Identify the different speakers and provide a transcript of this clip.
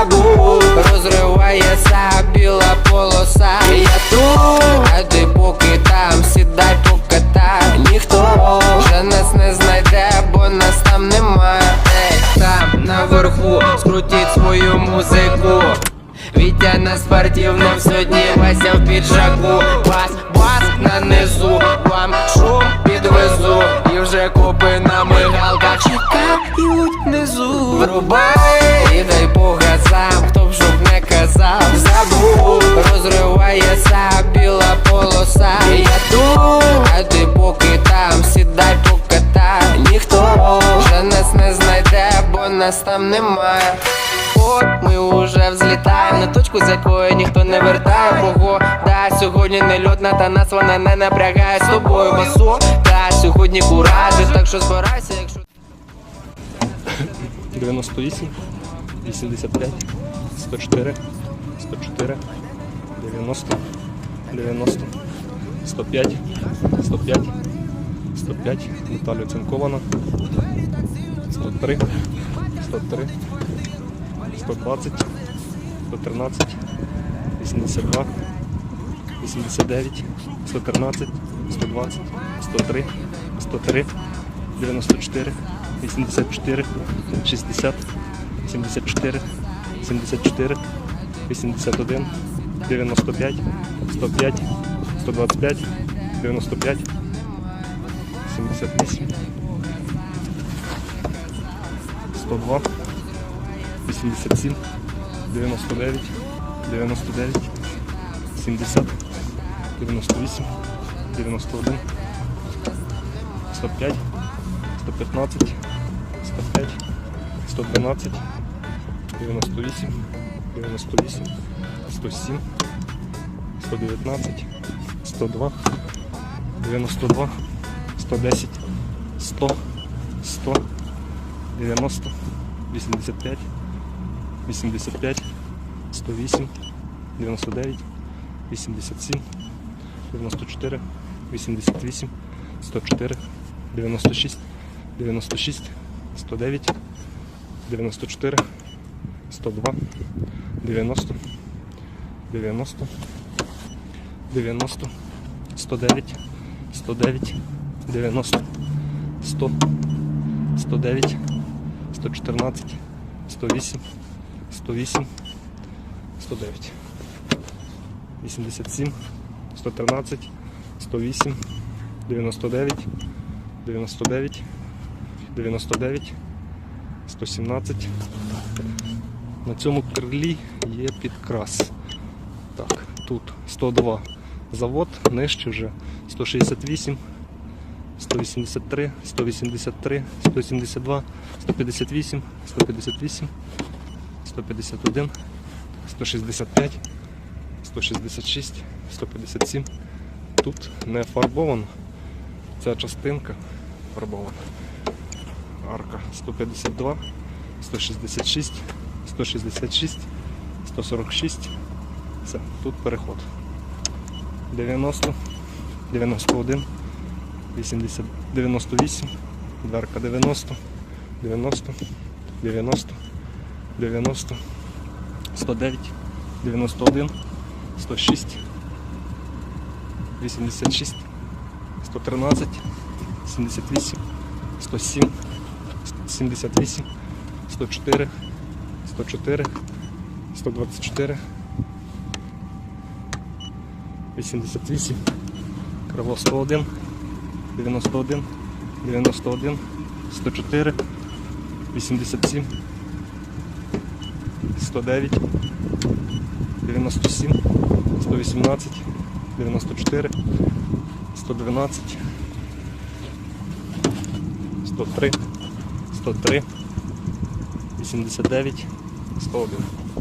Speaker 1: забув, розривається біла полоса. Я тут, а ти поки там, сідай покатай. Ніхто вже нас не знайде, бо нас там немає. Там наверху, скрутіть свою музику. Вітя на спортивном сьогодні Вася в піджаку Бас, бас не знайде, бо нас там немає. От ми уже взлітаємо на точку, з якої ніхто не вертає. Погода сьогодні не льотна, та нас вона не напрягає. З тобою басу Та сьогодні куражі, так що збирайся, якщо
Speaker 2: 98, 85, 104, 104, 90, 90, 105, 105, 105, деталь оцинкована, 103, 103, 120, 113, 82, 89, 113, 120, 103, 103, 94, 84, 60, 74, 74, 81, 95, 105, 125, 95, 78, 102, 87, 99, 99, 70, 98, 91, 105, 115, 105, 112, 98, 98, 107, 119, 102, 92, 110, 100, 100, 90, 85, 85, 108, 99, 87, 94, 88, 104, 96, 96, 109, 94, 102, 90, 90, 90, 109, 109, 90, 100, 109, 114, 108, 108, 109, 87, 113, 108, 99, 99, 99, 117. На цьому крилі є підкрас. Так, тут 102 завод, нижче вже 168, 183, 183, 172, 158, 158, 151, 165, 166, 157. Тут не фарбовано. Ця частинка фарбована. Арка 152, 166, 166, 146. Все, тут переход. 90, 91, 80, 98, дверка 90, 90, 90, 90, 109, 91, 106, 86, 113, 78, 107, 78, 104, 104, 124, 88, крило 101, 91, 91, 104, 87, 109, 97, 118, 94, 112, 103, 103, 89, 101.